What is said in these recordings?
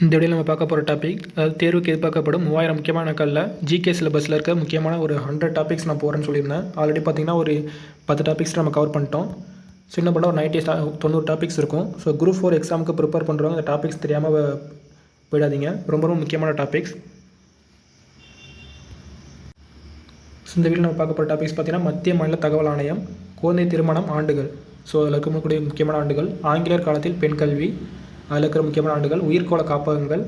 இந்த வீடியோவில் நம்ம பார்க்க போகிற டாபிக் அதாவது தேர்வுக்கு எதிர்பார்க்கப்படும் மூவாயிரம் முக்கியமான நாட்களில் ஜிகே சிலபஸில் இருக்க முக்கியமான ஒரு ஹண்ட்ரட் டாபிக்ஸ் நான் போகிறேன்னு சொல்லியிருந்தேன். ஆல்ரெடி பார்த்தீங்கன்னா ஒரு பத்து டாபிக்ஸ் நம்ம கவர் பண்ணிட்டோம். ஸோ என்ன பண்ண ஒரு நைன்டி தொண்ணூறு டாபிக்ஸ் இருக்கும். ஸோ குரூப் ஃபோர் எக்ஸாமுக்கு ப்ரிப்பேர் பண்ணுறவங்க அந்த டாபிக்ஸ் தெரியாமல் போயிடாதீங்க. ரொம்ப ரொம்ப முக்கியமான டாபிக்ஸ் ஸோ இந்த வீடியோ நம்ம பார்க்க போகிற டாபிக்ஸ் பார்த்தீங்கன்னா மத்திய மாநில தகவல் ஆணையம் குழந்தை திருமணம் ஆண்டுகள். ஸோ அதில் இருக்கக்கூடிய முக்கியமான ஆண்டுகள் ஆங்கிலேயர் காலத்தில் பெண் கல்வி அதில் இருக்கிற முக்கியமான ஆண்டுகள் உயிர்கோள காப்பகங்கள்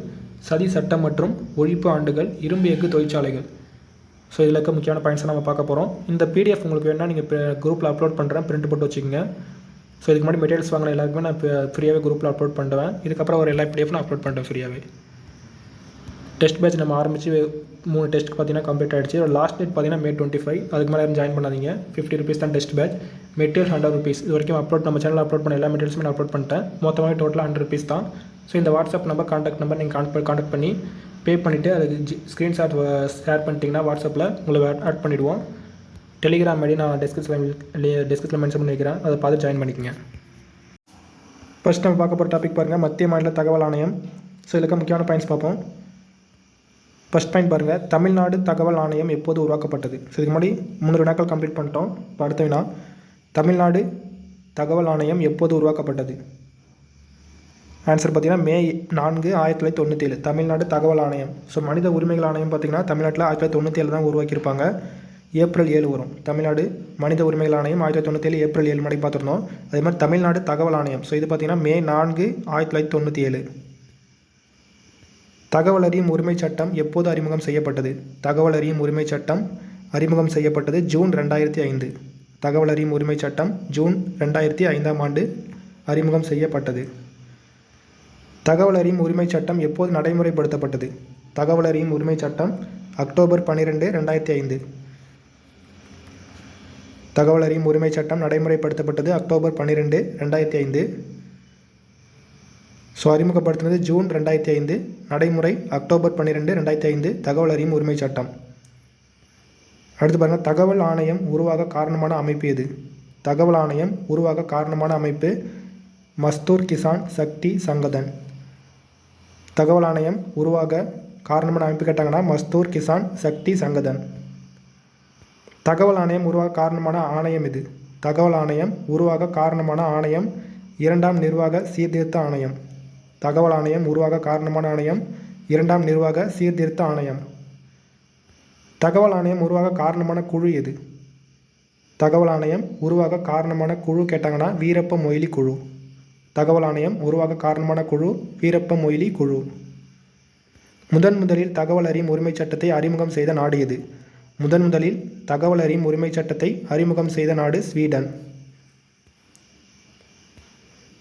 சதி சட்டம் மற்றும் ஒழிப்பு ஆண்டுகள் இரும்பு எஃகு தொழிற்சாலைகள். ஸோ இதில் இருக்க முக்கியமான பாயிண்ட்ஸை நம்ம பார்க்க போகிறோம் இந்த பிடிஎஃப் உங்களுக்கு வேணால் நீங்கள் குரூப்பில் அப்லோட் பண்ணுறேன் பிரிண்ட் போட்டு வச்சுக்கோங்க. ஸோ இதுக்கு முன்னாடி மெட்டீரியல்ஸ் வாங்கின எல்லாருக்குமே நான் ஃப்ரீயாகவே குரூப்பில் அப்லோட் பண்ணுவேன். இதுக்கப்புறம் ஒரு எல்லா பிடிஎஃப் நான் அப்லோட் பண்ணுறேன் ஃப்ரீயாகவே டெஸ்ட் பேட்ச் நம்ம ஆரம்பித்து மூணு டெஸ்ட் பார்த்தீங்கன்னா கம்ப்ளீட் ஆகிடுச்சு லாஸ்ட் டேட் பார்த்தீங்கன்னா மே டுவெண்ட்டி ஃபைவ் அதுக்கு மேலே ஜாயின் பண்ணாதீங்க. ஃபிஃப்டி ருபீஸ் தான் test batch material hundred rupees இது வரைக்கும் அப்லோட் நம்ம சேனல் அப்லோட் பண்ண எல்லா மெட்டீரியல்ஸுமே நான் அப்லோட் பண்ணிட்டேன். மொத்தமாக டோட்டலாக ஹண்ட்ரட் ருபீஸ் தான். ஸோ இந்த வாட்ஸ்அப் நம்பர் காண்டாக்ட் நம்பர் நீங்கள் கான்ட் கான்டாக்ட் பண்ணி பே பண்ணிவிட்டு அதுக்கு ஸ்க்ரீன்ஷாட் ஷேர் பண்ணிட்டீங்கன்னா வாட்ஸ்அப்பில் உங்களை ஆட் பண்ணிவிடுவோம் டெலிகிராம் ஐடி நான் டெஸ்கிரிப்ஷன் டிஸ்கிரிப்ஷனில் மென்ஷன் பண்ணி வைக்கிறேன் அதை பார்த்து ஜாயின் பண்ணிக்கோங்க. ஃபர்ஸ்ட் நம்ம பார்க்க போகிற டாபிக் பாருங்கள் மத்திய மாநில தகவல் ஆணையம். ஸோ இதுக்கு முக்கியமான பாயிண்ட்ஸ் பார்ப்போம். ஃபஸ்ட் பாயிண்ட் பாருங்கள் தமிழ்நாடு தகவல் ஆணையம் எப்போது உருவாக்கப்பட்டது? ஸோ இதுக்கு முன்னாடி முந்நூறு வினாக்கள் கம்ப்ளீட் பண்ணிட்டோம். இப்போ அடுத்த வினா. தமிழ்நாடு தகவல் ஆணையம் எப்போது உருவாக்கப்பட்டது? ஆன்சர் பார்த்தீங்கன்னா மே நான்கு ஆயிரத்தி தொள்ளாயிரத்தி தொண்ணூற்றி ஏழு தமிழ்நாடு தகவல் ஆணையம். ஸோ மனித உரிமைகள் ஆணையம் பார்த்தீங்கன்னா தமிழ்நாட்டில் ஆயிரத்தி தொள்ளாயிரத்தி தொண்ணூற்றி ஏழு தான் உருவாக்கியிருப்பாங்க. ஏப்ரல் ஏழு வரும். தமிழ்நாடு மனித உரிமைகள் ஆணையம் ஆயிரத்தி தொள்ளாயிரத்தி தொண்ணூற்றி ஏழு ஏப்ரல் ஏழு மணி பார்த்துருந்தோம். அதே மாதிரி தமிழ்நாடு தகவல் ஆணையம். ஸோ இது பார்த்தீங்கன்னா மே நான்கு ஆயிரத்தி தொள்ளாயிரத்தி தொண்ணூற்றி ஏழு தகவல் அறியும் உரிமை சட்டம் எப்போது அறிமுகம் செய்யப்பட்டது? தகவல் அறியும் உரிமை சட்டம் அறிமுகம் செய்யப்பட்டது ஜூன் ரெண்டாயிரத்தி ஐந்து. தகவல் அறியும் உரிமை சட்டம் ஜூன் ரெண்டாயிரத்தி ஐந்தாம் ஆண்டு அறிமுகம் செய்யப்பட்டது. தகவல் அறியும் உரிமை சட்டம் எப்போது நடைமுறைப்படுத்தப்பட்டது? தகவல் அறியும் உரிமை சட்டம் அக்டோபர் பன்னிரெண்டு ரெண்டாயிரத்தி ஐந்து. தகவல் அறியும் உரிமை சட்டம் நடைமுறைப்படுத்தப்பட்டது அக்டோபர் பன்னிரெண்டு ரெண்டாயிரத்தி ஐந்து. ஸோ அறிமுகப்படுத்தினது ஜூன் ரெண்டாயிரத்தி ஐந்து நடைமுறை அக்டோபர் பன்னிரெண்டு ரெண்டாயிரத்தி ஐந்து தகவல் அறியும் உரிமை சட்டம். அடுத்து பாருங்கள் தகவல் ஆணையம் உருவாக காரணமான அமைப்பு எது? தகவல் ஆணையம் உருவாக காரணமான அமைப்பு மஸ்தூர் கிசான் சக்தி சங்கதன். தகவல் ஆணையம் உருவாக காரணமான அமைப்பு கேட்டாங்கன்னா மஸ்தூர் கிசான் சக்தி சங்கதன். தகவல் ஆணையம் உருவாக காரணமான ஆணையம் இது தகவல் ஆணையம் உருவாக காரணமான ஆணையம் இரண்டாம் நிர்வாக சீர்திருத்த ஆணையம். தகவல் ஆணையம் உருவாக காரணமான ஆணையம் இரண்டாம் நிர்வாக சீர்திருத்த ஆணையம். தகவல் ஆணையம் உருவாக காரணமான குழு எது? தகவல் ஆணையம் உருவாக காரணமான குழு கேட்டாங்கன்னா வீரப்ப மொய்லி குழு. தகவல் ஆணையம் உருவாக காரணமான குழு வீரப்ப மொய்லி குழு. முதன் முதலில் தகவல் அறியும் உரிமைச் சட்டத்தை அறிமுகம் செய்த நாடு எது? முதன் முதலில் தகவல் அறியும் உரிமைச் சட்டத்தை அறிமுகம் செய்த நாடு ஸ்வீடன்.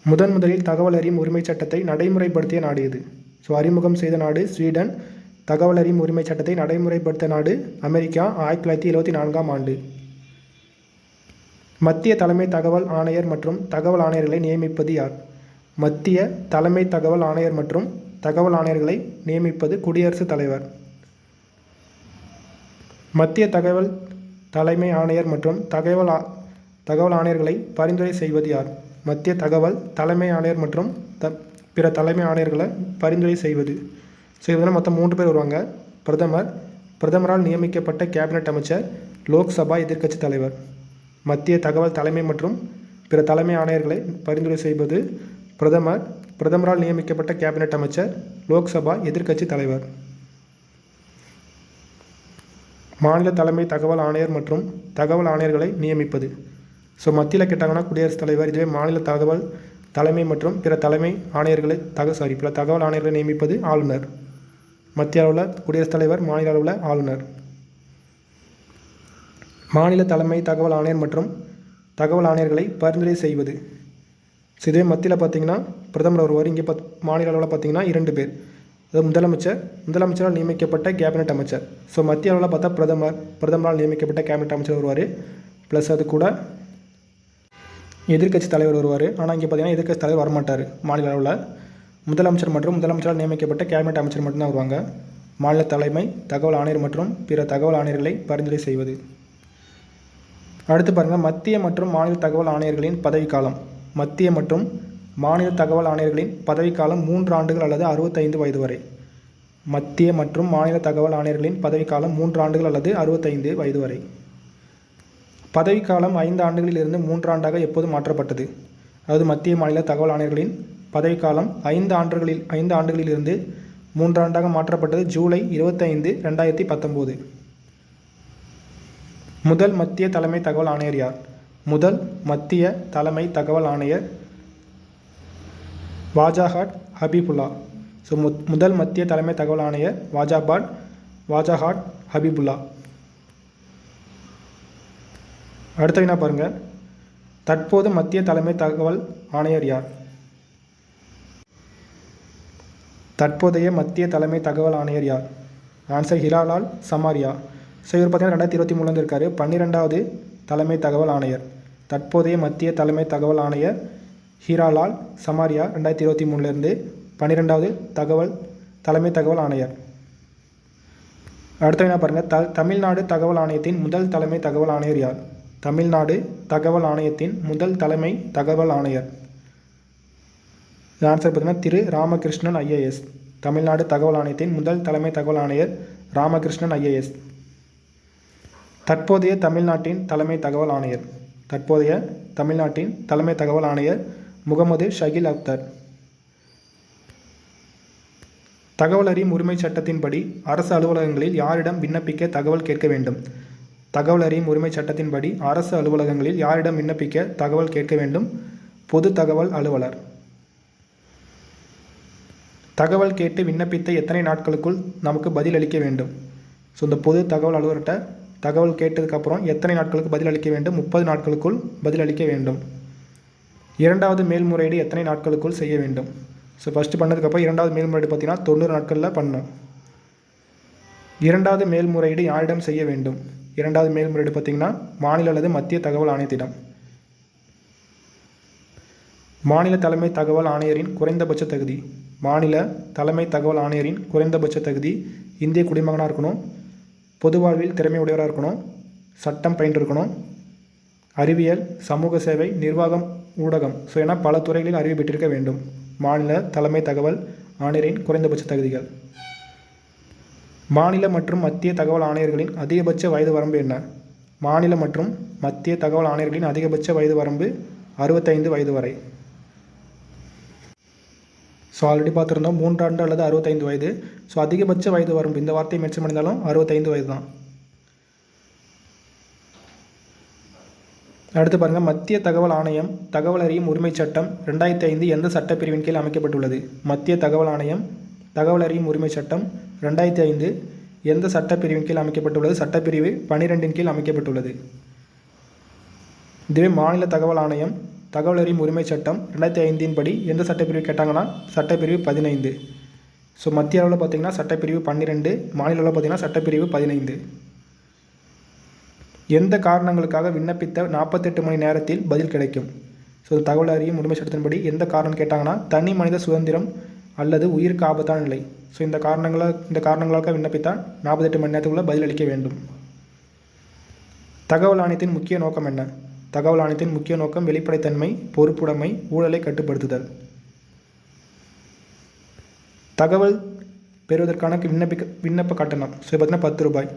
முதன் முதலில் தகவல் அறியும் உரிமை சட்டத்தை நடைமுறைப்படுத்திய நாடு இது. ஸோ அறிமுகம் செய்த நாடு ஸ்வீடன். தகவல் அறியும் உரிமை சட்டத்தை நடைமுறைப்படுத்த நாடு அமெரிக்கா ஆயிரத்தி தொள்ளாயிரத்தி எழுபத்தி நான்காம் ஆண்டு. மத்திய தலைமை தகவல் ஆணையர் மற்றும் தகவல் ஆணையர்களை நியமிப்பது யார்? மத்திய தலைமை தகவல் ஆணையர் மற்றும் தகவல் ஆணையர்களை நியமிப்பது குடியரசுத் தலைவர். மத்திய தகவல் தலைமை ஆணையர் மற்றும் தகவல் ஆ- தகவல் ஆணையர்களை பரிந்துரை செய்வது யார்? மத்திய தகவல் தலைமை ஆணையர் மற்றும் த பிற தலைமை ஆணையர்களை பரிந்துரை செய்வது. ஸோ இதில் மொத்தம் மூன்று பேர் வருவாங்க. பிரதமர் பிரதமரால் நியமிக்கப்பட்ட கேபினட் அமைச்சர் லோக்சபா எதிர்க்கட்சி தலைவர். மத்திய தகவல் தலைமை மற்றும் பிற தலைமை ஆணையர்களை பரிந்துரை செய்வது பிரதமர் பிரதமரால் நியமிக்கப்பட்ட கேபினட் அமைச்சர் லோக்சபா எதிர்க்கட்சி தலைவர். மாநில தலைமை தகவல் ஆணையர் மற்றும் தகவல் ஆணையர்களை நியமிப்பது. ஸோ மத்தியில் கேட்டாங்கன்னா குடியரசுத் தலைவர் இதுவே மாநில தகவல் தலைமை மற்றும் பிற தலைமை ஆணையர்களை தக சாரி பிற தகவல் ஆணையர்களை நியமிப்பது ஆளுநர். மத்திய அளவில் குடியரசுத் தலைவர் மாநில அளவில் ஆளுநர். மாநில தலைமை தகவல் ஆணையர் மற்றும் தகவல் ஆணையர்களை பரிந்துரை செய்வது. ஸோ இதுவே மத்தியில் பார்த்தீங்கன்னா பிரதமர் ஒருவர் இங்கே பத் மாநில அளவில் பார்த்தீங்கன்னா இரண்டு பேர். அது முதலமைச்சர் முதலமைச்சரால் நியமிக்கப்பட்ட கேபினட் அமைச்சர். ஸோ மத்திய அளவில் பார்த்தா பிரதமர் பிரதமரால் நியமிக்கப்பட்ட கேபினட் அமைச்சர் வருவார் ப்ளஸ் அது கூட எதிர்க்கட்சி தலைவர் வருவார். ஆனால் இங்கே பார்த்தீங்கன்னா எதிர்க்கட்சி தலைவர் வரமாட்டார். மாநில அளவில். முதலமைச்சர் மற்றும் முதலமைச்சரால் நியமிக்கப்பட்ட கேபினட் அமைச்சர் மட்டும்தான் வருவாங்க. மாநில தலைமை தகவல் ஆணையர் மற்றும் பிற தகவல் ஆணையர்களை பரிந்துரை செய்வது. அடுத்து பாருங்கள் மத்திய மற்றும் மாநில தகவல் ஆணையர்களின் பதவிக்காலம். மத்திய மற்றும் மாநில தகவல் ஆணையர்களின் பதவிக்காலம் மூன்று ஆண்டுகள் அல்லது அறுபத்தைந்து வயது வரை. மத்திய மற்றும் மாநில தகவல் ஆணையர்களின் பதவிக்காலம் மூன்று ஆண்டுகள் அல்லது அறுபத்தைந்து வயது வரை. பதவிக்காலம் ஐந்து ஆண்டுகளில் இருந்து மூன்றாண்டாக எப்போது மாற்றப்பட்டது. அதாவது மத்திய மாநில தகவல் ஆணையர்களின் பதவிக்காலம் ஐந்து ஆண்டுகளில் ஐந்து ஆண்டுகளில் இருந்து மூன்றாண்டாக மாற்றப்பட்டது ஜூலை இருபத்தைந்து ரெண்டாயிரத்தி பத்தொம்போது. முதல் மத்திய தலைமை தகவல் ஆணையர் யார்? முதல் மத்திய தலைமை தகவல் ஆணையர் வாஜாஹாட் ஹபீபுல்லா. ஸோ முதல் மத்திய தலைமை தகவல் ஆணையர் வாஜாபாட் வாஜாஹாட் ஹபீபுல்லா. அடுத்த வினா பாருங்கள் தற்போது மத்திய தலைமை தகவல் ஆணையர் யார்? தற்போதைய மத்திய தலைமை தகவல் ஆணையர் யார்? ஆன்சர் ஹிராலால் சமாரியா. ஸோ இவர் பார்த்தீங்கன்னா ரெண்டாயிரத்தி இருபத்தி மூணுலேருந்து இருக்கார் பன்னிரெண்டாவது தலைமை தகவல் ஆணையர். தற்போதைய மத்திய தலைமை தகவல் ஆணையர் ஹீராலால் சமாரியா ரெண்டாயிரத்தி இருபத்தி மூணுலேருந்து பன்னிரெண்டாவது தகவல் தலைமை தகவல் ஆணையர். அடுத்த என்ன பாருங்கள் த தமிழ்நாடு தகவல் ஆணையத்தின் முதல் தலைமை தகவல் ஆணையர் யார்? தமிழ்நாடு தகவல் ஆணையத்தின் முதல் தலைமை தகவல் ஆணையர். ஆன்சர் பார்த்தீங்கன்னா திரு ராமகிருஷ்ணன் ஐஏஎஸ். தமிழ்நாடு தகவல் ஆணையத்தின் முதல் தலைமை தகவல் ஆணையர் ராமகிருஷ்ணன் ஐஏஎஸ். தற்போதைய தமிழ்நாட்டின் தலைமை தகவல் ஆணையர். தற்போதைய தமிழ்நாட்டின் தலைமை தகவல் ஆணையர் முகமது ஷகில் அக்தர். தகவல் அறியும் உரிமை சட்டத்தின்படி அரசு அலுவலகங்களில் யாரிடம் விண்ணப்பிக்க தகவல் கேட்க வேண்டும்? தகவல் அறியும் உரிமை சட்டத்தின்படி அரசு அலுவலகங்களில் யாரிடம் விண்ணப்பிக்க தகவல் கேட்க வேண்டும்? பொது தகவல் அலுவலர். தகவல் கேட்டு விண்ணப்பித்த எத்தனை நாட்களுக்குள் நமக்கு பதில் அளிக்க வேண்டும்? ஸோ இந்த பொது தகவல் அலுவலர்கிட்ட தகவல் கேட்டதுக்கப்புறம் எத்தனை நாட்களுக்கு பதில் அளிக்க வேண்டும்? முப்பது நாட்களுக்குள் பதில் அளிக்க வேண்டும். இரண்டாவது மேல்முறையீடு எத்தனை நாட்களுக்குள் செய்ய வேண்டும்? ஸோ ஃபஸ்ட்டு பண்ணதுக்கப்புறம் இரண்டாவது மேல்முறையீடு பார்த்தீங்கன்னா தொண்ணூறு நாட்களில் பண்ணும். இரண்டாவது மேல்முறையீடு யாரிடம் செய்ய வேண்டும்? இரண்டாவது மேல்முறையீடு பார்த்தீங்கன்னா மாநில அல்லது மத்திய தகவல் ஆணையத்திடம். மாநில தலைமை தகவல் ஆணையரின் குறைந்தபட்ச தகுதி. மாநில தலைமை தகவல் ஆணையரின் குறைந்தபட்ச தகுதி. இந்திய குடிமகனாக இருக்கணும். பொது வாழ்வில் திறமையுடையவராக இருக்கணும். சட்டம் பயின்றிருக்கணும் அறிவியல் சமூக சேவை நிர்வாகம் ஊடகம். ஸோ என பல துறைகளில் அறிவு பெற்றிருக்க வேண்டும். மாநில தலைமை தகவல் ஆணையரின் குறைந்தபட்ச தகுதிகள். மாநில மற்றும் மத்திய தகவல் ஆணையர்களின் அதிகபட்ச வயது வரம்பு என்ன? மாநில மற்றும் மத்திய தகவல் ஆணையர்களின் அதிகபட்ச வயது வரம்பு அறுபத்தைந்து வயது வரை. ஸோ ஆல்ரெடி பார்த்துருந்தோம் மூன்றாண்டு அல்லது அறுபத்தைந்து வயது. ஸோ அதிகபட்ச வயது வரம்பு இந்த வார்த்தையை மென்ஷன் பண்ணியிருந்தாலும் அறுபத்தைந்து வயது தான். அடுத்து பாருங்கள் மத்திய தகவல் ஆணையம் தகவல் அறியும் உரிமைச் சட்டம் ரெண்டாயிரத்தி ஐந்து எந்த சட்டப்பிரிவின் கீழ் அமைக்கப்பட்டுள்ளது? மத்திய தகவல் ஆணையம் தகவல் அறியும் உரிமைச் சட்டம் ரெண்டாயிரத்தி ஐந்து எந்த சட்டப்பிரிவின் கீழ் அமைக்கப்பட்டுள்ளது? சட்டப்பிரிவு பனிரெண்டின் கீழ் அமைக்கப்பட்டுள்ளது. இதுவே மாநில தகவல் ஆணையம் தகவல் அறியும் உரிமை சட்டம் ரெண்டாயிரத்தி ஐந்தின் படி எந்த சட்டப்பிரிவு கேட்டாங்கன்னா சட்டப்பிரிவு பதினைந்து. ஸோ மத்திய அளவில் பார்த்தீங்கன்னா சட்டப்பிரிவு பன்னிரெண்டு மாநில அளவில் பார்த்தீங்கன்னா சட்டப்பிரிவு பதினைந்து. எந்த காரணங்களுக்காக விண்ணப்பித்த நாற்பத்தெட்டு மணி நேரத்தில் பதில் கிடைக்கும்? ஸோ தகவல் அறியும் உரிமை சட்டத்தின்படி எந்த காரணம் கேட்டாங்கன்னா தனி மனித சுதந்திரம் அல்லது உயிருக்கு ஆபத்தான நிலை. ஸோ இந்த காரணங்களாக இந்த காரணங்களுக்காக விண்ணப்பித்தால் நாற்பத்தெட்டு மணி நேரத்துக்குள்ளே பதில் அளிக்க வேண்டும். தகவல் ஆணையத்தின் முக்கிய நோக்கம் என்ன? தகவல் ஆணையத்தின் முக்கிய நோக்கம் வெளிப்படைத்தன்மை பொறுப்புடைமை ஊழலை கட்டுப்படுத்துதல். தகவல் பெறுவதற்கான விண்ணப்பிக்க விண்ணப்ப கட்டணம். ஸோ பார்த்தீங்கன்னா பத்து ரூபாய்.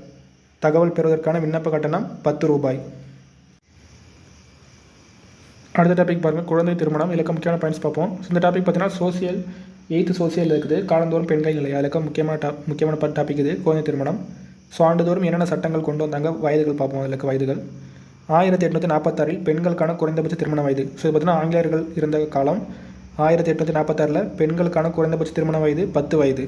தகவல் பெறுவதற்கான விண்ணப்ப கட்டணம் பத்து ரூபாய். அடுத்த டாபிக் பாருங்கள் குழந்தை திருமணம் இலக்க முக்கியமான பாயிண்ட்ஸ் பார்ப்போம். இந்த டாபிக் பார்த்தீங்கன்னா சோசியல் எயித்து சோசியல் இருக்குது. காலந்தோறும் பெண்கள் நிலை இலக்க முக்கியமான டா முக்கியமான டாபிக் இது குழந்தை திருமணம். ஸோ ஆண்டுதோறும் என்னென்ன சட்டங்கள் கொண்டு வந்தாங்க? வயதுகள் பார்ப்போம் அதில் வயதுகள். ஆயிரத்தி எட்நூற்றி நாற்பத்தாறில் பெண்களுக்கான குறைந்தபட்ச திருமண வயது. ஸோ இது பார்த்தீங்கன்னா ஆங்கிலேயர்கள் இருந்த காலம். ஆயிரத்தி எட்நூற்றி நாற்பத்தாறில் பெண்களுக்கான குறைந்தபட்ச திருமண வயது பத்து வயது.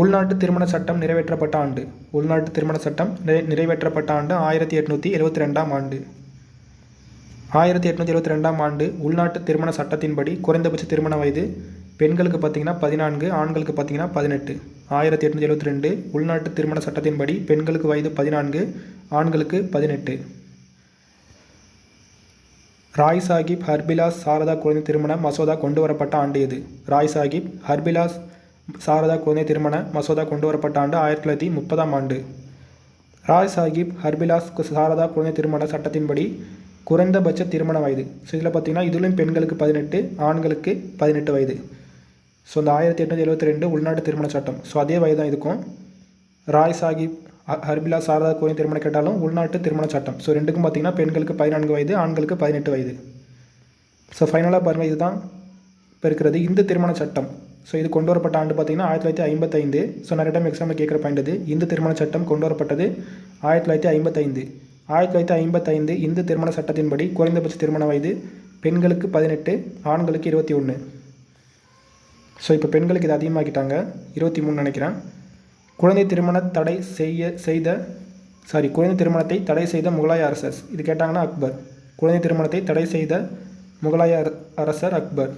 உள்நாட்டு திருமண சட்டம் நிறைவேற்றப்பட்ட ஆண்டு. உள்நாட்டு திருமண சட்டம் நிறை நிறைவேற்றப்பட்ட ஆண்டு ஆயிரத்தி எட்நூற்றி எழுபத்தி ரெண்டாம் ஆண்டு. ஆயிரத்தி எட்நூற்றி எழுபத்தி ரெண்டாம் ஆண்டு உள்நாட்டு திருமண சட்டத்தின்படி குறைந்தபட்ச திருமண வயது பெண்களுக்கு பார்த்தீங்கன்னா பதினான்கு ஆண்களுக்கு பார்த்தீங்கன்னா பதினெட்டு. ஆயிரத்தி எட்நூற்றி எழுபத்தி ரெண்டு உள்நாட்டு திருமண சட்டத்தின்படி பெண்களுக்கு வயது பதினான்கு ஆண்களுக்கு பதினெட்டு. ராய் சாஹிப் ஹர்பிலாஸ் சாரதா குழந்தை திருமண மசோதா கொண்டு வரப்பட்ட ஆண்டு இது ராய் சாஹிப் ஹர்பிலாஸ் சாரதா குழந்தை திருமண மசோதா கொண்டு வரப்பட்ட ஆண்டு ஆயிரத்தி தொள்ளாயிரத்தி முப்பதாம் ஆண்டு. ராய் சாஹிப் ஹர்பிலாஸ் சாரதா குழந்தை திருமண சட்டத்தின்படி குறைந்தபட்ச திருமண வயது. ஸோ இதில் பார்த்தீங்கன்னா இதுலேயும் பெண்களுக்கு பதினெட்டு ஆண்களுக்கு பதினெட்டு வயது. ஸோ இந்த ஆயிரத்தி எட்நூற்றி எழுபத்தி ரெண்டு உள்நாட்டு திருமண சட்டம். ஸோ அதே வயது தான் இருக்கும் ராய் சாஹிப் ஹர்பிலா சாரதா கோயில் திருமணம் கேட்டாலும் உள்நாட்டு திருமண சட்டம். ஸோ ரெண்டுக்கும் பார்த்தீங்கன்னா பெண்களுக்கு பதினான்கு வயது ஆண்களுக்கு பதினெட்டு வயது. ஸோ ஃபைனலாக பாருங்கள் இதுதான் இப்போ இருக்கிறது இந்து திருமண சட்டம். ஸோ இது கொண்டு வரப்பட்ட ஆண்டு பார்த்தீங்கன்னா ஆயிரத்தி தொள்ளாயிரத்தி ஐம்பத்தைந்து. ஸோ நிறைய டைம் எக்ஸாமில் கேட்குற பாயிண்ட் இது. திருமண சட்டம் கொண்டு வரப்பட்டது ஆயிரத்தி தொள்ளாயிரத்தி ஐம்பத்தைந்து. ஆயிரத்தி தொள்ளாயிரத்தி ஐம்பத்தைந்து இந்து திருமண சட்டத்தின்படி குறைந்தபட்ச திருமண வயது பெண்களுக்கு பதினெட்டு ஆண்களுக்கு இருபத்தி ஒன்று ஸோ இப்போ பெண்களுக்கு இது அதிகமாக்கிட்டாங்க. இருபத்தி மூணு நினைக்கிறேன். குழந்தை திருமண தடை செய்ய செய்த சாரி குழந்தை திருமணத்தை தடை செய்த முகலாய அரசர். இது கேட்டாங்கன்னா அக்பர். குழந்தை திருமணத்தை தடை செய்த முகலாய அர- அரசர் அக்பர்.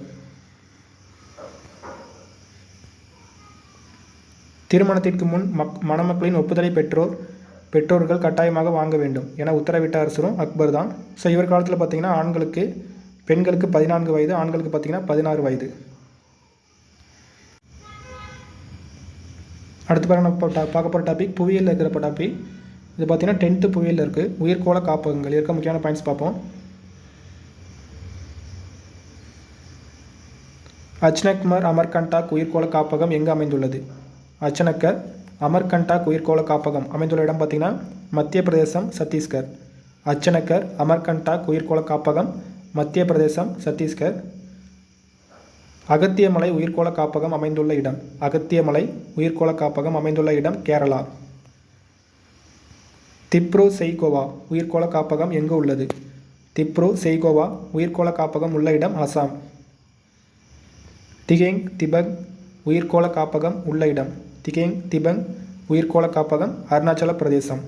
திருமணத்திற்கு முன் மக் மணமக்களின் ஒப்புதலை பெற்றோர் பெற்றோர்கள் கட்டாயமாக வாங்க வேண்டும் என உத்தரவிட்ட அரசரும் அக்பர் தான். ஸோ இவர் காலத்தில் பார்த்தீங்கன்னா ஆண்களுக்கு பெண்களுக்கு பதினான்கு வயது ஆண்களுக்கு பார்த்தீங்கன்னா பதினாறு வயது. அடுத்து பாருங்க நம்ம பார்க்க போகிற டாபிக் புவியியல் இருக்கிற டாபிக் இது பார்த்தீங்கன்னா டென்த்து புவியியல் இருக்குது உயிர்கோள காப்பகங்கள் இருக்க முக்கியமான பாயிண்ட்ஸ் பார்ப்போம். அச்னக்மர் அமர்கண்டாக் உயிர்கோள காப்பகம் எங்கே அமைந்துள்ளது? அச்சனக்கர் அமர்கண்டாக் உயிர்கோள காப்பகம் அமைந்துள்ள இடம் பார்த்தீங்கன்னா மத்திய பிரதேசம் சத்தீஸ்கர். அச்சனக்கர் அமர்கண்டாக் உயிர்கோள காப்பகம் மத்திய பிரதேசம் சத்தீஸ்கர். அகத்தியமலை உயிர்கோள காப்பகம் அமைந்துள்ள இடம். அகத்தியமலை உயிர்கோள காப்பகம் அமைந்துள்ள இடம் கேரளா. திப்ரோ செய்கோவா உயிர்கோள காப்பகம் எங்கு உள்ளது? திப்ரோ செய்கோவா உயிர்கோள காப்பகம் உள்ள இடம் அசாம். திகேங் திபங் உயிர்கோள காப்பகம் உள்ள இடம். திகேங் திபங் உயிர்கோள காப்பகம் அருணாச்சல பிரதேசம்.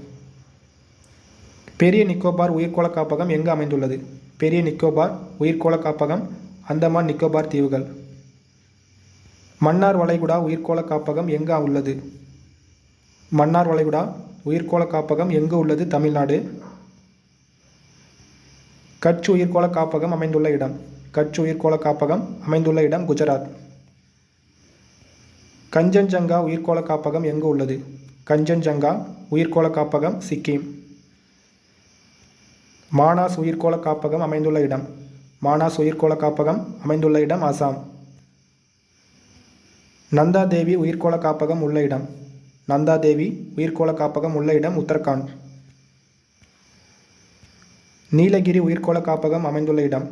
பெரிய நிக்கோபார் உயிர்கோள காப்பகம் எங்கு அமைந்துள்ளது? பெரிய நிக்கோபார் உயிர்கோள காப்பகம் அந்தமான் நிக்கோபார் தீவுகள். மன்னார் வளைகுடா உயிர்கோள காப்பகம் எங்கு உள்ளது? மன்னார் வளைகுடா உயிர்கோள காப்பகம் எங்கு உள்ளது தமிழ்நாடு? கட்ச் உயிர்கோள காப்பகம் அமைந்துள்ள இடம். கட்ச் உயிர்கோள காப்பகம் அமைந்துள்ள இடம் குஜராத். கஞ்சன்ஜங்கா உயிர்கோள காப்பகம் எங்கு உள்ளது? கஞ்சன்ஜங்கா உயிர்கோள காப்பகம் சிக்கிம். மானாஸ் உயிர்கோள காப்பகம் அமைந்துள்ள இடம். மானாஸ் உயிர்கோள காப்பகம் அமைந்துள்ள இடம் அசாம். நந்தா தேவி உயிர்கோள காப்பகம் உள்ள இடம். நந்தா தேவி உயிர்கோள காப்பகம் உள்ள இடம் உத்தரகாண்ட். நீலகிரி உயிர்கோள காப்பகம் அமைந்துள்ள இடம்.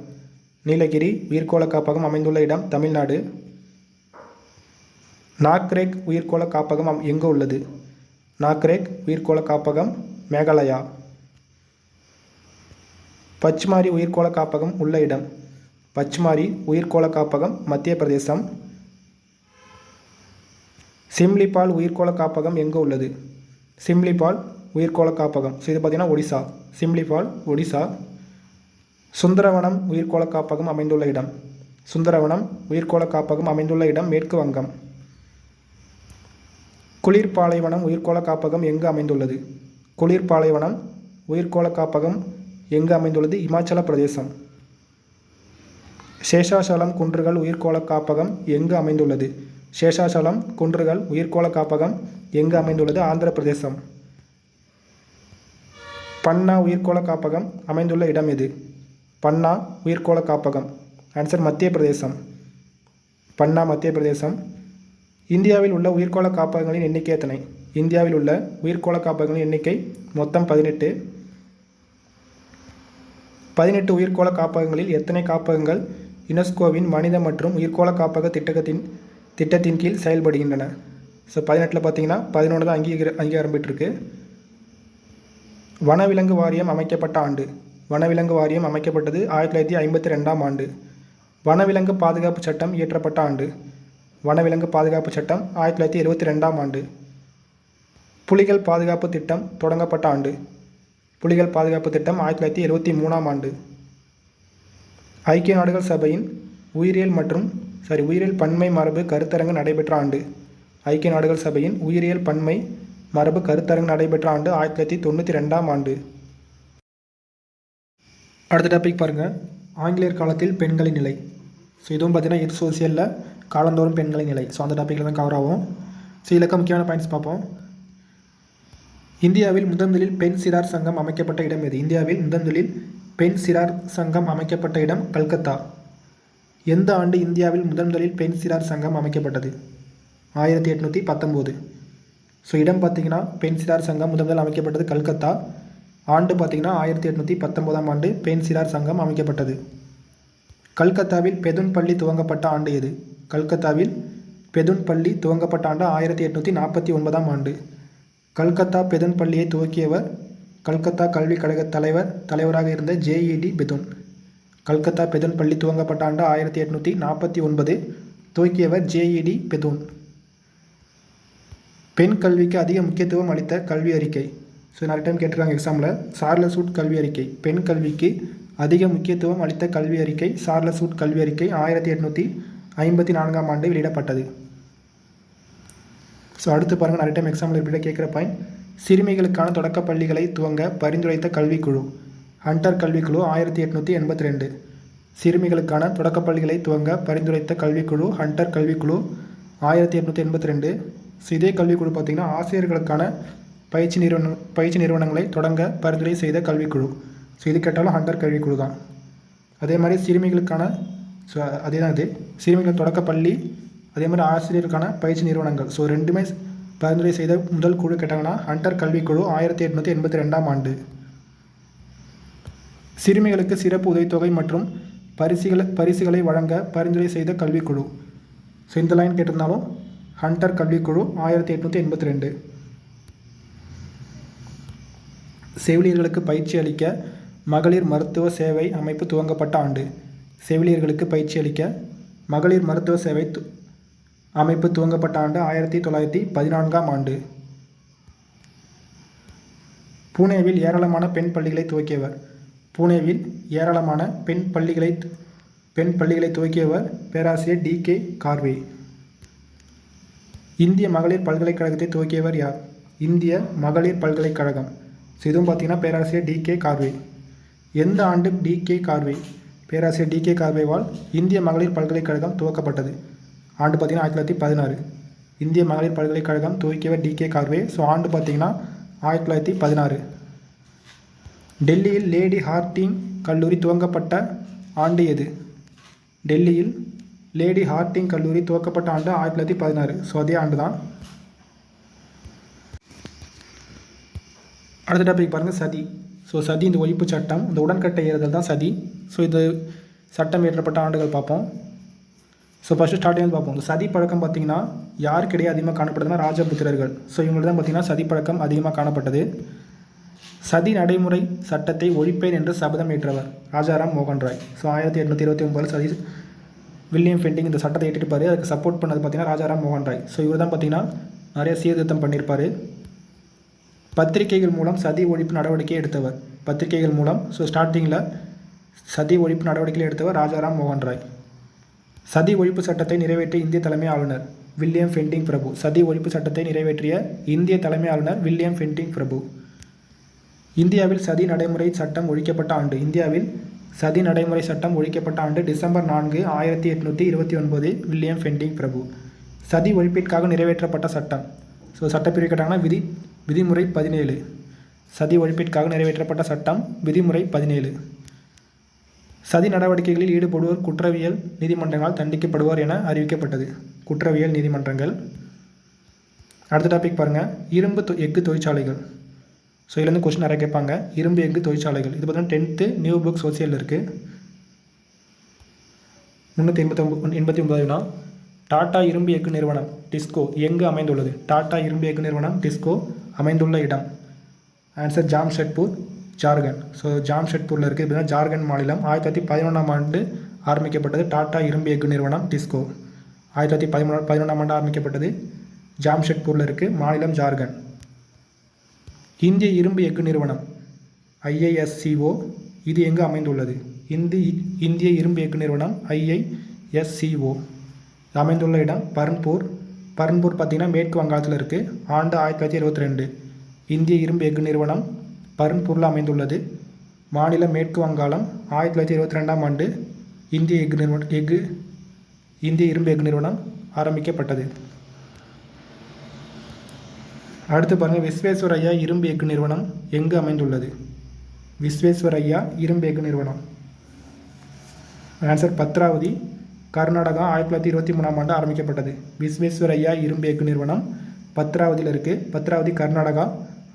நீலகிரி உயிர்கோள காப்பகம் அமைந்துள்ள இடம் தமிழ்நாடு. நாக்ரேக் உயிர்கோள காப்பகம் எங்கு உள்ளது? நாக்ரேக் உயிர்கோள காப்பகம் மேகாலயா. பச்மாரி உயிர்கோள காப்பகம் உள்ள இடம். பச்மாரி உயிர்கோள காப்பகம் மத்திய பிரதேசம் சிம்லிபால் உயிர்கோள காப்பகம் எங்கே உள்ளது? சிம்லிபால் உயிர்கோள காப்பகம். ஸோ இது பார்த்தீங்கன்னா ஒடிசா. சிம்லிபால் ஒடிசா. சுந்தரவனம் உயிர்கோள காப்பகம் அமைந்துள்ள இடம். சுந்தரவனம் உயிர்கோள காப்பகம் அமைந்துள்ள இடம் மேற்கு வங்கம். குளிர்பாலைவனம் உயிர்கோள காப்பகம் எங்கு அமைந்துள்ளது? குளிர்பாலைவனம் உயிர்கோள காப்பகம் எங்கு அமைந்துள்ளது? இமாச்சல பிரதேசம். சேஷாசலம் குன்றுகள் உயிர்கோள காப்பகம் எங்கு அமைந்துள்ளது? சேஷாசலம் குன்றுகள் உயிர்கோள காப்பகம் எங்கு அமைந்துள்ளது? ஆந்திர பிரதேசம். பன்னா உயிர்கோள காப்பகம் அமைந்துள்ள இடம் எது? பன்னா உயிர்கோள காப்பகம். ஆன்சர் மத்திய பிரதேசம். பன்னா மத்திய பிரதேசம். இந்தியாவில் உள்ள உயிர்கோள காப்பகங்களின் எண்ணிக்கை எத்தனை? இந்தியாவில் உள்ள உயிர்கோள காப்பகங்களின் எண்ணிக்கை மொத்தம் பதினெட்டு. பதினெட்டு உயிர்கோள காப்பகங்களில் எத்தனை காப்பகங்கள் யுனெஸ்கோவின் மனித மற்றும் உயிர்கோள காப்பக திட்டத்தின் திட்டத்தின் கீழ் செயல்படுகின்றன. ஸோ பதினெட்டில் பார்த்தீங்கன்னா பதினொன்று தான் அங்கீகர அங்கீகாரம் பெற்றிருக்கு வனவிலங்கு வாரியம் அமைக்கப்பட்ட ஆண்டு. வனவிலங்கு வாரியம் அமைக்கப்பட்டது ஆயிரத்தி தொள்ளாயிரத்தி ஐம்பத்தி ரெண்டாம் ஆண்டு. வனவிலங்கு பாதுகாப்பு சட்டம் இயற்றப்பட்ட ஆண்டு. வனவிலங்கு பாதுகாப்பு சட்டம் ஆயிரத்தி தொள்ளாயிரத்தி எழுபத்தி ரெண்டாம் ஆண்டு. புலிகள் பாதுகாப்பு திட்டம் தொடங்கப்பட்ட ஆண்டு. புலிகள் பாதுகாப்பு திட்டம் ஆயிரத்தி தொள்ளாயிரத்தி எழுபத்தி மூணாம் ஆண்டு. ஐக்கிய நாடுகள் சபையின் உயிரியல் மற்றும் சாரி உயிரியல் பன்மை மரபு கருத்தரங்கு நடைபெற்ற ஆண்டு. ஐக்கிய நாடுகள் சபையின் உயிரியல் பன்மை மரபு கருத்தரங்கு நடைபெற்ற ஆண்டு ஆயிரத்தி தொள்ளாயிரத்தி தொண்ணூற்றி ரெண்டாம் ஆண்டு. அடுத்த டாபிக் பாருங்கள் ஆங்கிலேயர் காலத்தில் பெண்களின் நிலை. ஸோ இதுவும் பார்த்தீங்கன்னா இது சோசியலில் காலந்தோறும் பெண்களின் நிலை. ஸோ அந்த டாப்பிக்கில் தான் கவர் ஆகும் ஸோ இலக்க முக்கியமான பாயிண்ட்ஸ் பார்ப்போம். இந்தியாவில் முதன்முதலில் பெண் சிறார் சங்கம் அமைக்கப்பட்ட இடம் எது? இந்தியாவில் முதன்முதலில் பெண் சிறார் சங்கம் அமைக்கப்பட்ட இடம் கல்கத்தா. எந்த ஆண்டு இந்தியாவில் முதன் முதலில் பெண் சிறார் சங்கம் அமைக்கப்பட்டது? ஆயிரத்தி எட்நூற்றி பத்தொம்போது. ஸோ இடம் பார்த்தீங்கன்னா பெண் சிறார் சங்கம் முதன் முதல் அமைக்கப்பட்டது கல்கத்தா. ஆண்டு பார்த்தீங்கன்னா ஆயிரத்தி எட்நூற்றி பத்தொம்போதாம் ஆண்டு பெண் சிறார் சங்கம் அமைக்கப்பட்டது. கல்கத்தாவில் பெதுன் பள்ளி துவங்கப்பட்ட ஆண்டு எது? கல்கத்தாவில் பெதுன் பள்ளி துவங்கப்பட்ட ஆண்டு ஆயிரத்தி எட்நூற்றி நாற்பத்தி ஒன்பதாம் ஆண்டு. கல்கத்தா பெதுன் பள்ளியை துவக்கியவர் கல்கத்தா கல்விக் கழக தலைவர் தலைவராக இருந்த ஜேஇடி பெதுன். கல்கத்தா பெதுன் பள்ளி துவங்கப்பட்ட ஆண்டு ஆயிரத்தி எட்நூற்றி நாற்பத்தி ஒன்பது துவக்கியவர் ஜேஇடி பெதூன். பெண் கல்விக்கு அதிக முக்கியத்துவம் அளித்த கல்வி அறிக்கை. ஸோ நிறைய டைம் கேட்டிருக்காங்க எக்ஸாமில் சார்லசூட் கல்வி அறிக்கை. பெண் கல்விக்கு அதிக முக்கியத்துவம் அளித்த கல்வி அறிக்கை சார்லசூட் கல்வி அறிக்கை ஆயிரத்தி எட்நூற்றி ஐம்பத்தி நான்காம் ஆண்டு வெளியிடப்பட்டது. ஸோ அடுத்து பாருங்கள் நிறைய டைம் எக்ஸாமில் இப்படி கேட்குற பாயிண்ட் சிறுமிகளுக்கான தொடக்கப் பள்ளிகளை துவங்க பரிந்துரைத்த கல்விக்குழு. ஹண்டர் கல்விக்குழு ஆயிரத்தி எட்நூற்றி எண்பத்தி ரெண்டு சிறுமிகளுக்கான தொடக்கப்பள்ளிகளை துவங்க பரிந்துரைத்த கல்விக்குழு ஹண்டர் கல்விக்குழு ஆயிரத்தி எட்நூற்றி எண்பத்தி ரெண்டு ஸோ இதே கல்விக்குழு பார்த்திங்கன்னா ஆசிரியர்களுக்கான பயிற்சி நிறுவன பயிற்சி நிறுவனங்களை தொடங்க பரிந்துரை செய்த கல்விக்குழு. ஸோ இது கேட்டாலும் ஹண்டர் கல்விக்குழு தான். அதே மாதிரி சிறுமிகளுக்கான ஸோ அதே தான் இது. சிறுமிகள் தொடக்கப்பள்ளி அதே மாதிரி ஆசிரியருக்கான பயிற்சி நிறுவனங்கள். ஸோ ரெண்டுமே பரிந்துரை செய்த முதல் குழு கேட்டாங்கன்னா ஹண்டர் கல்விக்குழு ஆயிரத்தி எட்நூற்றி எண்பத்தி ரெண்டாம் ஆண்டு. சிறுமிகளுக்கு சிறப்பு உதவித்தொகை மற்றும் பரிசுகளை பரிசுகளை வழங்க பரிந்துரை செய்த கல்விக்குழு. ஸோ இந்த லைன் கேட்டிருந்தாலும் ஹண்டர் கல்விக்குழு ஆயிரத்தி எட்நூற்றி எண்பத்தி ரெண்டு. செவிலியர்களுக்கு பயிற்சி அளிக்க மகளிர் மருத்துவ சேவை அமைப்பு துவங்கப்பட்ட ஆண்டு. செவிலியர்களுக்கு பயிற்சி அளிக்க மகளிர் மருத்துவ சேவை து அமைப்பு துவங்கப்பட்ட ஆண்டு ஆயிரத்தி தொள்ளாயிரத்தி பதினான்காம் ஆண்டு. பூனேவில் ஏராளமான பெண் பள்ளிகளை துவக்கியவர். பூனேவில் ஏராளமான பெண் பள்ளிகளை பெண் பள்ளிகளை துவக்கியவர் பேராசிரியர் டி கே கார்வே. இந்திய மகளிர் பல்கலைக்கழகத்தை துவக்கியவர் யார்? இந்திய மகளிர் பல்கலைக்கழகம். ஸோ இதுவும் பார்த்தீங்கன்னா பேராசிரியர் டி கே கார்வே. எந்த ஆண்டு டி கே கார்வே பேராசிரியர் டி கே கார்வேவால் இந்திய மகளிர் பல்கலைக்கழகம் துவக்கப்பட்டது? ஆண்டு பார்த்தீங்கன்னா ஆயிரத்தி தொள்ளாயிரத்தி பதினாறு. இந்திய மகளிர் பல்கலைக்கழகம் துவக்கியவர் டி கே கார்வே. ஸோ ஆண்டு பார்த்தீங்கன்னா ஆயிரத்தி தொள்ளாயிரத்தி பதினாறு. டெல்லியில் லேடி ஹார்டிங் கல்லூரி துவங்கப்பட்ட ஆண்டு எது? டெல்லியில் லேடி ஹார்டிங் கல்லூரி துவக்கப்பட்ட ஆண்டு ஆயிரத்தி தொள்ளாயிரத்தி பதினாறு. ஸோ அதே ஆண்டு தான் அடுத்த டாபிக் பாருங்கள் சதி. ஸோ சதி இந்த ஒழிப்பு சட்டம் இந்த உடன்கட்டை ஏறுதல் தான் சதி. ஸோ இது சட்டம் இயற்றப்பட்ட ஆண்டுகள் பார்ப்போம். ஸோ ஃபஸ்ட்டு ஸ்டார்டிங் வந்து பார்ப்போம். இந்த சதி பழக்கம் பார்த்தீங்கன்னா யாருக்கிடையே அதிகமாக காணப்படுதுன்னா ராஜபுத்திரர்கள். ஸோ இவங்களுக்கு தான் பார்த்தீங்கன்னா சதி பழக்கம் அதிகமாக காணப்பட்டது. சதி நடைமுறை சட்டத்தை ஒழிப்பேன் என்று சபதம் ஏற்றவர் ராஜாராம் மோகன் ராய் ஸோ ஆயிரத்தி எட்நூற்றி இருபத்தி ஒம்பது சதி வில்லியம் ஃபெண்டிங் இந்த சட்டத்தை ஏற்றிருப்பார். அதுக்கு சப்போர்ட் பண்ணது பார்த்தீங்கன்னா ராஜாராம் மோகன் ராய் ஸோ இவர் தான் பார்த்தீங்கன்னா நிறைய சீர்திருத்தம் பண்ணியிருப்பார். பத்திரிகைகள் மூலம் சதி ஒழிப்பு நடவடிக்கை எடுத்தவர். பத்திரிகைகள் மூலம் ஸோ ஸ்டார்டிங்கில் சதி ஒழிப்பு நடவடிக்கைகள் எடுத்தவர் ராஜாராம் மோகன் ராய் சதி ஒழிப்பு சட்டத்தை நிறைவேற்றிய இந்திய தலைமை ஆளுநர் வில்லியம் ஃபெண்டிங் பிரபு. சதி ஒழிப்பு சட்டத்தை நிறைவேற்றிய இந்திய தலைமை ஆளுநர் வில்லியம் ஃபெண்டிங் பிரபு. இந்தியாவில் சதி நடைமுறை சட்டம் ஒழிக்கப்பட்ட ஆண்டு இந்தியாவில் சதி நடைமுறை சட்டம் ஒழிக்கப்பட்ட ஆண்டு டிசம்பர் நான்கு ஆயிரத்தி எட்நூற்றி இருபத்தி ஒன்பது வில்லியம் ஃபெண்டிங் பிரபு. சதி ஒழிப்பிற்காக நிறைவேற்றப்பட்ட சட்டம். ஸோ சட்டப்பிரிவு கேட்டாங்கன்னா விதி விதிமுறை பதினேழு. சதி ஒழிப்பிற்காக நிறைவேற்றப்பட்ட சட்டம் விதிமுறை பதினேழு. சதி நடவடிக்கைகளில் ஈடுபடுவோர் குற்றவியல் நீதிமன்றங்களால் தண்டிக்கப்படுவார் என அறிவிக்கப்பட்டது. குற்றவியல் நீதிமன்றங்கள். அடுத்த டாபிக் பாருங்கள் இரும்பு தொ- எஃகு தொழிற்சாலைகள். ஸோ இதுலேருந்து கொஸ்டின் நிறைய கேட்பாங்க. இரும்பு எங்கு தொழிற்சாலைகள். இது பார்த்தீங்கன்னா டென்த்து நியூ புக் சோசியல் இருக்குது முந்நூற்றி எண்பத்தி ஒம்பது எண்பத்தி ஒன்பதுனா டாடா இரும்பு எஃகு நிறுவனம் டிஸ்கோ எங்கு அமைந்துள்ளது? டாடா இரும்பு எஃகு நிறுவனம் டிஸ்கோ அமைந்துள்ள இடம். ஆன்சர் ஜாம்ஷெட்பூர் ஜார்கண்ட் ஸோ ஜாம்ஷெட்பூரில் இருக்குது இதுதான் ஜார்க்கண்ட் மாநிலம். ஆயிரத்தி தொள்ளாயிரத்தி பதினொன்றாம் ஆண்டு ஆரம்பிக்கப்பட்டது டாடா இரும்பு எஃகு நிறுவனம் டிஸ்கோ. ஆயிரத்தி தொள்ளாயிரத்தி பதிமூணு பதினொன்றாம் ஆண்டு ஆரம்பிக்கப்பட்டது ஜாம்ஷெட்பூரில் இருக்குது மாநிலம் ஜார்க்கண்ட் இந்திய இரும்பு எஃகு நிறுவனம் ஐஐஎஸ்சிஓ இது எங்கு அமைந்துள்ளது? இந்தி இந்திய இரும்பு எஃகு நிறுவனம் ஐஐஎஸ்சிஓ. அமைந்துள்ள இடம் பர்ன்பூர். பர்ன்பூர் பார்த்திங்கன்னா மேற்கு வங்காளத்தில் இருக்குது ஆண்டு ஆயிரத்தி தொள்ளாயிரத்தி இருபத்தி ரெண்டு. இந்திய இரும்பு எஃகு நிறுவனம் பர்ன்பூரில் அமைந்துள்ளது. மாநிலம் மேற்கு வங்காளம் ஆயிரத்தி தொள்ளாயிரத்தி இருபத்தி ரெண்டாம் ஆண்டு இந்திய எஃகு நிறுவனம் எஃகு இந்திய இரும்பு எஃகு நிறுவனம் ஆரம்பிக்கப்பட்டது. அடுத்து பாருங்கள் விஸ்வேஸ்வரய்யா இரும்பு எஃகு நிறுவனம் எங்கு அமைந்துள்ளது? விஸ்வேஸ்வரையா இரும்பு எஃகு நிறுவனம். ஆன்சர் பத்ராவதி கர்நாடகா ஆயிரத்தி தொள்ளாயிரத்தி இருபத்தி மூணாம் ஆண்டு ஆரம்பிக்கப்பட்டது. விஸ்வேஸ்வரையா இரும்பு எஃகு நிறுவனம் பத்ராவதியில் இருக்குது பத்ராவதி கர்நாடகா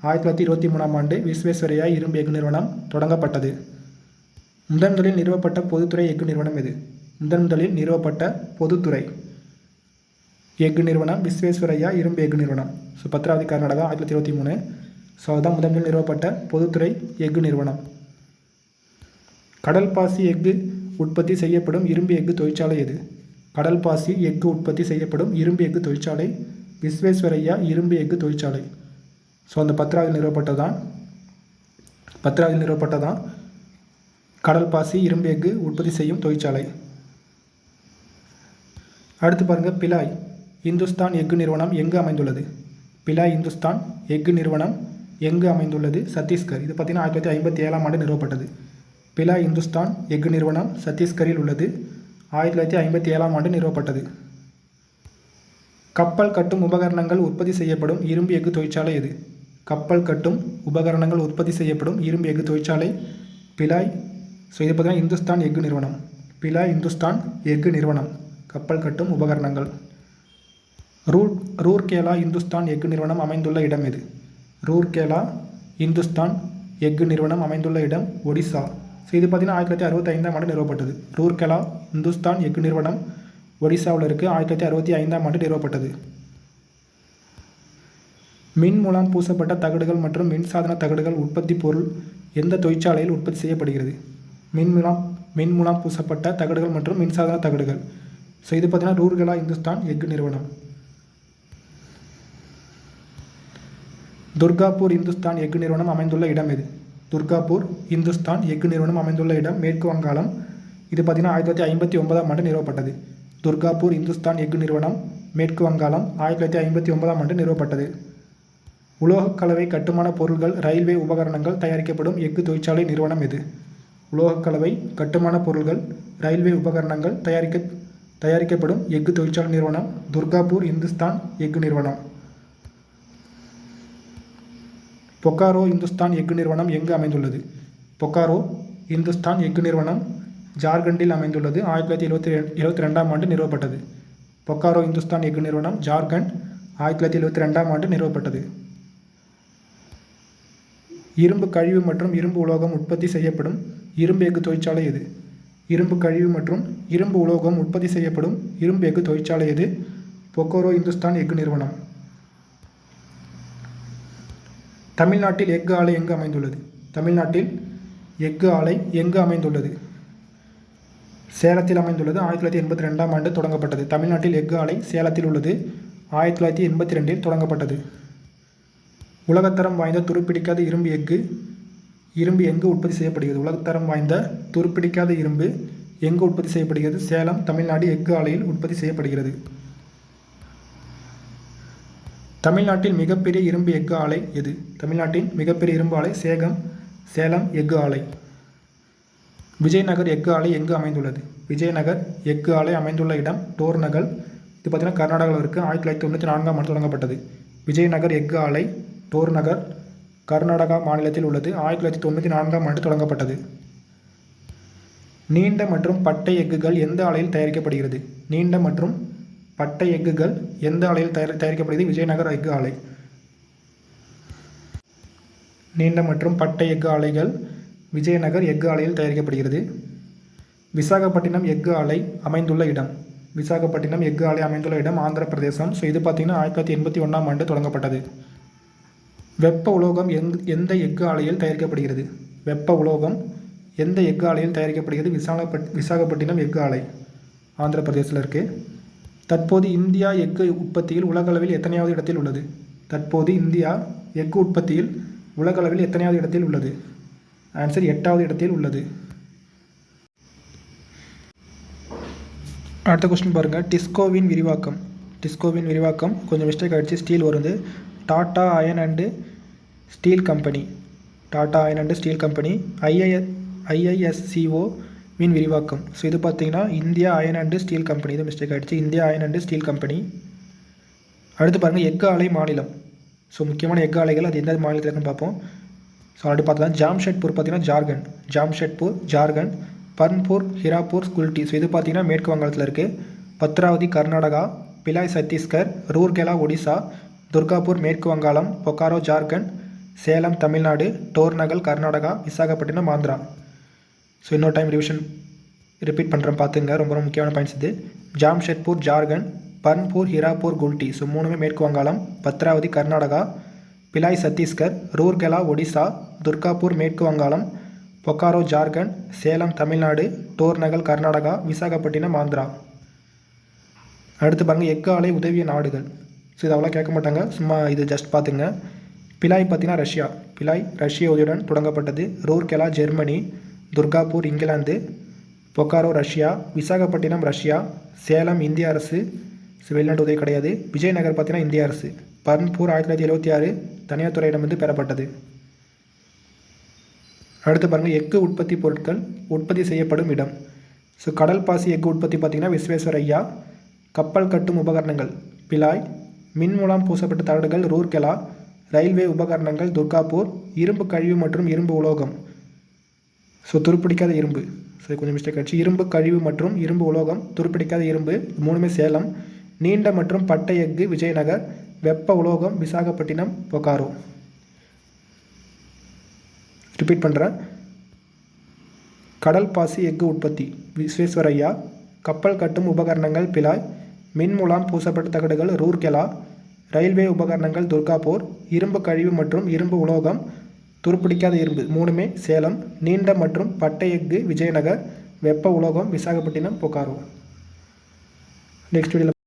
ஆயிரத்தி தொள்ளாயிரத்தி இருபத்தி மூணாம் ஆண்டு விஸ்வேஸ்வரையா இரும்பு எஃகு நிறுவனம் தொடங்கப்பட்டது. முதன் முதலில் நிறுவப்பட்ட பொதுத்துறை எஃகு நிறுவனம் எது? முதன் முதலில் நிறுவப்பட்ட பொதுத்துறை. எஃகு நிறுவனம் விஸ்வேஸ்வரையா இரும்பு எஃகு நிறுவனம். ஸோ பத்ராவதி கர்நாடகா ஆயிரத்தி தொள்ளாயிரத்தி இருபத்தி மூணு. ஸோ அதுதான் முதன்மையில் நிறுவப்பட்ட பொதுத்துறை எஃகு நிறுவனம். கடல் பாசி எஃகு உற்பத்தி செய்யப்படும் இரும்பு எஃகு தொழிற்சாலை எது? கடல் பாசி எஃகு உற்பத்தி செய்யப்படும் இரும்பு எஃகு தொழிற்சாலை விஸ்வேஸ்வரையா இரும்பு எஃகு தொழிற்சாலை. ஸோ அந்த பத்ராவில் நிறுவப்பட்டதான் பத்ராவில் நிறுவப்பட்டதான் கடல் பாசி இரும்பு எஃகு உற்பத்தி செய்யும் தொழிற்சாலை. அடுத்து பாருங்கள் பிலாய். இந்துஸ்தான் எஃகு நிறுவனம் எங்கு அமைந்துள்ளது? பிலா இந்துஸ்தான் எஃகு நிறுவனம் எங்கு அமைந்துள்ளது? சத்தீஸ்கர். இது பார்த்திங்கன்னா ஆயிரத்தி தொள்ளாயிரத்தி ஐம்பத்தி ஏழாம் ஆண்டு நிறுவப்பட்டது. பிலா இந்துஸ்தான் எஃகு நிறுவனம் சத்தீஸ்கரில் உள்ளது. ஆயிரத்தி தொள்ளாயிரத்தி ஐம்பத்தி ஏழாம் ஆண்டு நிறுவப்பட்டது. கப்பல் கட்டும் உபகரணங்கள் உற்பத்தி செய்யப்படும் இரும்பு எஃகு தொழிற்சாலை எது? கப்பல் கட்டும் உபகரணங்கள் உற்பத்தி செய்யப்படும் இரும்பு எஃகு தொழிற்சாலை பிலாய் ஸோ இது பார்த்தீங்கன்னா இந்துஸ்தான் எஃகு நிறுவனம். பிலாய் இந்துஸ்தான் எஃகு நிறுவனம். கப்பல் கட்டும் உபகரணங்கள். ரூர் ரூர்கேலா இந்துஸ்தான் எஃகு நிறுவனம் அமைந்துள்ள இடம் எது? ரூர்கேலா இந்துஸ்தான் எஃகு நிறுவனம் அமைந்துள்ள இடம் ஒடிசா. ஸோ இது பார்த்தீங்கன்னா ஆயிரத்தி தொள்ளாயிரத்தி அறுபத்தி ஐந்தாம் ஆண்டு நிறுவப்பட்டது. ரூர்கேலா இந்துஸ்தான் எஃகு நிறுவனம் ஒடிசாவில் இருக்குது ஆயிரத்தி தொள்ளாயிரத்தி அறுபத்தி ஐந்தாம் ஆண்டு நிறுவப்பட்டது. மின் மூலம் பூசப்பட்ட தகடுகள் மற்றும் மின்சாதன தகடுகள் உற்பத்தி பொருள் எந்த தொழிற்சாலையில் உற்பத்தி செய்யப்படுகிறது? மின் மூலம் மின் மூலம் பூசப்பட்ட தகடுகள் மற்றும் மின்சாதன தகடுகள். ஸோ இது பார்த்தீங்கன்னா ரூர்கலா இந்துஸ்தான் எஃகு நிறுவனம். துர்காப்பூர் இந்துஸ்தான் எஃகு நிறுவனம் அமைந்துள்ள இடம் எது? துர்காப்பூர் இந்துஸ்தான் எஃகு நிறுவனம் அமைந்துள்ள இடம் மேற்கு வங்காளம். இது பார்த்தீங்கன்னா ஆயிரத்தி தொள்ளாயிரத்தி ஐம்பத்தி ஒன்பதாம் ஆண்டு நிறுவப்பட்டது. துர்காப்பூர் இந்துஸ்தான் எஃகு நிறுவனம் மேற்கு வங்காளம் ஆயிரத்தி தொள்ளாயிரத்தி ஐம்பத்தி ஒன்பதாம் ஆண்டு நிறுவப்பட்டது. உலோகக் கலவை கட்டுமான பொருட்கள் ரயில்வே உபகரணங்கள் தயாரிக்கப்படும் எஃகு தொழிற்சாலை நிறுவனம் எது? உலோகக் கலவை கட்டுமான பொருட்கள் ரயில்வே உபகரணங்கள் தயாரிக்க தயாரிக்கப்படும் எஃகு தொழிற்சாலை நிறுவனம் துர்காப்பூர் இந்துஸ்தான் எஃகு நிறுவனம். பொக்காரோ இந்துஸ்தான் எஃகு நிறுவனம் எங்கு அமைந்துள்ளது? பொக்காரோ இந்துஸ்தான் எஃகு நிறுவனம் ஜார்க்கண்டில் அமைந்துள்ளது. ஆயிரத்தி தொள்ளாயிரத்தி எழுபத்தி எழுபத்தி ரெண்டாம் ஆண்டு நிறுவப்பட்டது. பொக்காரோ இந்துஸ்தான் எஃகு நிறுவனம் ஜார்க்கண்ட் ஆயிரத்தி தொள்ளாயிரத்தி எழுபத்தி ரெண்டாம் ஆண்டு நிறுவப்பட்டது. இரும்பு கழிவு மற்றும் இரும்பு உலோகம் உற்பத்தி செய்யப்படும் இரும்பு எஃகு தொழிற்சாலை எது? இரும்பு கழிவு மற்றும் இரும்பு உலோகம் உற்பத்தி செய்யப்படும் இரும்பு எஃகு தொழிற்சாலை எது? பொக்கோரோ இந்துஸ்தான் எஃகு நிறுவனம். தமிழ்நாட்டில் எஃகு ஆலை எங்கு அமைந்துள்ளது? தமிழ்நாட்டில் எஃகு ஆலை எங்கு அமைந்துள்ளது? சேலத்தில் அமைந்துள்ளது. ஆயிரத்தி தொள்ளாயிரத்தி எண்பத்தி ரெண்டாம் ஆண்டு தொடங்கப்பட்டது. தமிழ்நாட்டில் எஃகு ஆலை சேலத்தில் உள்ளது. ஆயிரத்தி தொள்ளாயிரத்தி எண்பத்தி ரெண்டில் தொடங்கப்பட்டது. உலகத்தரம் வாய்ந்த துருப்பிடிக்காத இரும்பு எஃகு இரும்பு எங்கு உற்பத்தி செய்யப்படுகிறது. உலகத்தரம் வாய்ந்த துருப்பிடிக்காத இரும்பு எங்கு உற்பத்தி செய்யப்படுகிறது. சேலம் தமிழ்நாடு எஃகு ஆலையில் உற்பத்தி செய்யப்படுகிறது. தமிழ்நாட்டில் மிகப்பெரிய இரும்பு எஃகு ஆலை எது? தமிழ்நாட்டின் மிகப்பெரிய இரும்பு ஆலை சேகம் சேலம் எஃகு ஆலை. விஜயநகர் எஃகு ஆலை எங்கு அமைந்துள்ளது? விஜயநகர் எஃகு ஆலை அமைந்துள்ள இடம் டோர் நகர் இது பார்த்தீங்கன்னா கர்நாடகாவில் இருக்குது ஆயிரத்தி தொள்ளாயிரத்தி தொண்ணூற்றி நான்காம் ஆண்டு தொடங்கப்பட்டது. விஜயநகர் எஃகு ஆலை டோர் நகர் கர்நாடகா மாநிலத்தில் உள்ளது. ஆயிரத்தி தொள்ளாயிரத்தி தொண்ணூற்றி நான்காம் ஆண்டு தொடங்கப்பட்டது. நீண்ட மற்றும் பட்டை எஃகுகள் எந்த ஆலையில் தயாரிக்கப்படுகிறது? நீண்ட மற்றும் பட்டை எஃகுகள் எந்த ஆலையில் தயார் தயாரிக்கப்படுகிறது? விஜயநகர் எஃகு ஆலை. நீண்ட மற்றும் பட்டை எஃகு ஆலைகள் விஜயநகர் எஃகு ஆலையில் தயாரிக்கப்படுகிறது. விசாகப்பட்டினம் எஃகு ஆலை அமைந்துள்ள இடம். விசாகப்பட்டினம் எஃகு ஆலை அமைந்துள்ள இடம் ஆந்திர பிரதேசம் ஸோ இது பார்த்திங்கன்னா ஆயிரத்தி தொள்ளாயிரத்தி எண்பத்தி ஒன்றாம் ஆண்டு தொடங்கப்பட்டது. வெப்ப உலோகம் எங் எந்த எஃகு ஆலையில் தயாரிக்கப்படுகிறது? வெப்ப உலோகம் எந்த எஃகு ஆலையில் தயாரிக்கப்படுகிறது? விசாகப்பட் விசாகப்பட்டினம் எஃகு ஆலை ஆந்திர பிரதேசத்தில் இருக்குது தற்போது இந்தியா எஃகு உற்பத்தியில் உலகளவில் எத்தனையாவது இடத்தில் உள்ளது? தற்போது இந்தியா எஃகு உற்பத்தியில் உலகளவில் எத்தனையாவது இடத்தில் உள்ளது? ஆன்சர் எட்டாவது இடத்தில் உள்ளது. அடுத்த கொஸ்டின் பாருங்கள் டிஸ்கோவின் விரிவாக்கம். டிஸ்கோவின் விரிவாக்கம் கொஞ்சம் மிஸ்டேக் ஆகிடுச்சு ஸ்டீல் வருது. Tata iron and steel company. Tata iron and steel company. I I IISCO mean விரிவாக்கம். ஸோ இது பார்த்தீங்கன்னா India iron and steel company இது மிஸ்டேக் ஆகிடுச்சு India iron and steel company அடுத்து பாருங்கள் எஃகு ஆலை மாநிலம். ஸோ முக்கியமான எஃகு ஆலைகள் அது எந்த மாநிலத்தில் இருக்குன்னு பார்ப்போம். ஸோ அடுத்து பார்த்தா ஜாம்ஷெட்பூர் பார்த்தீங்கன்னா ஜார்க்கண்ட். ஜாம்ஷெட்பூர் ஜார்க்கண்ட் பர்ன்பூர் ஹிராப்பூர் ஸ்குல்டி ஸோ இது பார்த்தீங்கன்னா மேற்கு வங்காளத்தில் இருக்குது பத்ராவதி கர்நாடகா பிலாய் சத்தீஸ்கர் ரூர்கெலா ஒடிசா துர்காப்பூர் மேற்கு வங்காளம் பொக்காரோ ஜார்க்கண்ட் சேலம் தமிழ்நாடு டோர்நகல் கர்நாடகா விசாகப்பட்டினம் ஆந்திரா. ஸோ இன்னொரு டைம் ரிவிஷன் ரிப்பீட் பண்ணுறேன் பார்த்துங்க. ரொம்ப ரொம்ப முக்கியமான பாயிண்ட்ஸ் இது. ஜாம்ஷெட்பூர் ஜார்க்கண்ட் பர்ன்பூர் ஹிராப்பூர் குல்டி ஸோ மூணுமே மேற்கு வங்காளம் பத்ராவதி கர்நாடகா பிலாய் சத்தீஸ்கர் ரூர்கெலா ஒடிசா துர்காப்பூர் மேற்கு வங்காளம் பொக்காரோ ஜார்க்கண்ட் சேலம் தமிழ்நாடு டோர்நகல் கர்நாடகா விசாகப்பட்டினம் ஆந்திரா. அடுத்து பாருங்கள் எக்காலை ஆலை உதவிய நாடுகள். ஸோ இது அவ்வளோ கேட்க மாட்டாங்க. சும்மா இது ஜஸ்ட் பார்த்துங்க. பிலாய் பார்த்தீங்கன்னா ரஷ்யா. பிலாய் ரஷ்ய உதவியுடன் தொடங்கப்பட்டது. ரூர்கெலா ஜெர்மனி துர்காப்பூர் இங்கிலாந்து பொக்காரோ ரஷ்யா விசாகப்பட்டினம் ரஷ்யா சேலம் இந்திய அரசு ஸோ வெளிநாட்டு உதவி கிடையாது. விஜயநகர் பார்த்தீங்கன்னா இந்திய அரசு. பர்ன்பூர் ஆயிரத்தி தொள்ளாயிரத்தி எழுபத்தி ஆறு தனியார் துறையிடமிருந்து பெறப்பட்டது. அடுத்து பாருங்கள் எஃகு உற்பத்தி பொருட்கள் உற்பத்தி செய்யப்படும் இடம். ஸோ கடல் பாசி எஃகு உற்பத்தி பார்த்திங்கன்னா விஸ்வேஸ்வரையா கப்பல் கட்டும் உபகரணங்கள் பிலாய் மின் மூலம் பூசப்பட்ட தகடுகள் ரூர்கெலா ரயில்வே உபகரணங்கள் துர்காப்பூர் இரும்பு கழிவு மற்றும் இரும்பு உலோகம். ஸோ துருப்பிடிக்காத இரும்பு. ஸோ கொஞ்சம் மிஸ்டேக் ஆச்சு இரும்பு கழிவு மற்றும் இரும்பு உலோகம் துருப்பிடிக்காத இரும்பு மூணுமே சேலம் நீண்ட மற்றும் பட்டை எஃகு விஜயநகர் வெப்ப உலோகம் விசாகப்பட்டினம் பொக்காரோ. ரிப்பீட் பண்ணுறேன் கடல் பாசி எஃகு உற்பத்தி விஸ்வேஸ்வரையா கப்பல் கட்டும் உபகரணங்கள் பிலாய் மின் மூலம் பூசப்பட்ட தகடுகள் ரூர்கெலா ரயில்வே உபகரணங்கள் துர்காபூர் இரும்பு கழிவு மற்றும் இரும்பு உலோகம் துருப்பிடிக்காத இரும்பு. மூணுமே சேலம் நீண்ட மற்றும் பட்டை எஃகு விஜயநகர் வெப்ப உலோகம் விசாகப்பட்டினம் பொக்காரோ. நெக்ஸ்ட் வீடியோவில்